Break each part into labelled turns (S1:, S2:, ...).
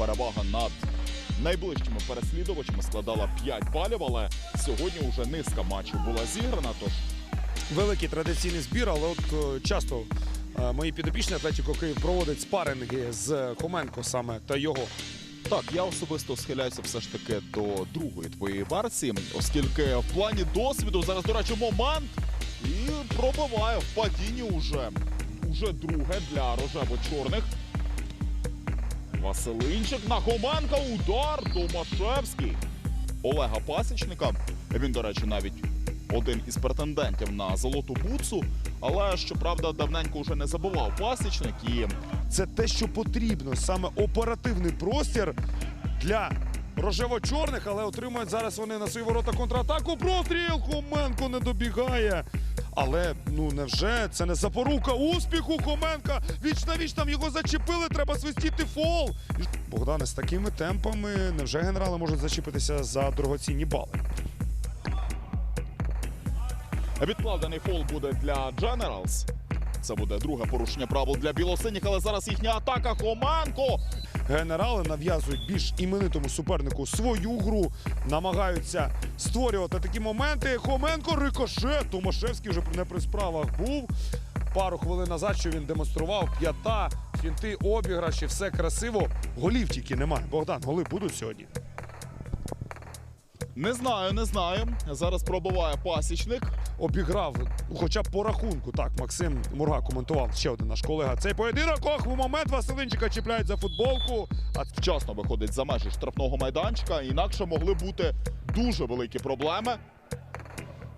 S1: Перевага над найближчими переслідувачами складала 5 балів, але сьогодні вже низка матчів була зіграна. Тож
S2: великий традиційний збір, але от е, часто е, мої підопічні Атлетіко Київ проводить спаринги з Хоменко саме та його.
S1: так, я особисто схиляюся все ж таки до другої твоєї версії, оскільки в плані досвіду зараз, до речі, момент і пробиває в падінні уже. Уже друге для рожево-чорних. Василинчик на Хоменка. Удар Домашевський. Олега Пасічника. Він, до речі, навіть один із претендентів на золоту бутсу. Але щоправда, давненько вже не забував пасічник і
S2: Це те, що потрібно, саме оперативний простір для рожево-чорних, але отримують зараз вони на свої ворота контратаку. Простріл Хоменко не добігає. Але ну невже це не запорука успіху Хоменка? Віч на віч там його зачепили, треба свистіти фол. Богдане, з такими темпами невже генерали можуть зачепитися за дорогоцінні бали?
S1: Відкладений фол буде для Generals. Це буде друге порушення правил для білосиніх, але зараз їхня атака. Хоменко.
S2: Генерали нав'язують більш іменитому супернику свою гру, намагаються створювати такі моменти. Хоменко рикошет. Томашевський вже не при справах був. Пару хвилин назад, що він демонстрував п'ята, фінти, обіграші, все красиво. Голів тільки немає. Богдан, голи будуть сьогодні.
S1: Не знаю, не знаю. Зараз пробиває пасічник.
S2: Обіграв, хоча б по рахунку. Так, Максим Мурга коментував ще один наш колега. Цей поєдинок. Ох, в момент Василинчика чіпляють за футболку. А
S1: Вчасно виходить за межі штрафного майданчика. Інакше могли бути дуже великі проблеми.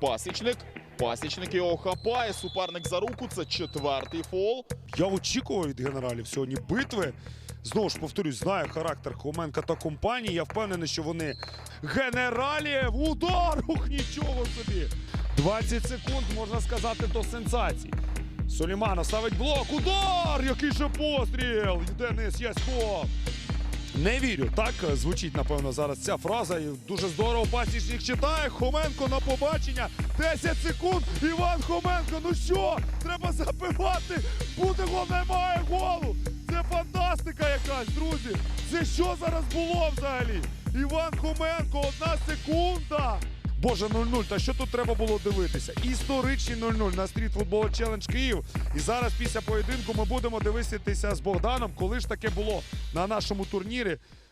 S1: Пасічник. Пасічник його хапає. Суперник за руку. Це четвертий фол.
S2: Я очікував від генералів сьогодні битви. Знову ж повторюсь, знаю характер Хоменка та компанії. Я впевнений, що вони генералів. Удар! Ух, нічого собі! 20 секунд, можна сказати, до сенсації. Суліманов ставить блок. Удар! Який же постріл! Денис Ясько! Не вірю. Так звучить, напевно, зараз ця фраза. І дуже здорово пасічник читає. Хоменко на побачення. 10 секунд. Іван Хоменко. Ну що? Треба забивати. Буде гол, немає якась, друзі. Це що зараз було взагалі? Іван Хоменко, одна секунда. Боже, 0-0. Та що тут треба було дивитися? Історичний 0-0 на стріт футбол челендж Київ. І зараз після поєдинку ми будемо дивитися з Богданом, коли ж таке було на нашому турнірі.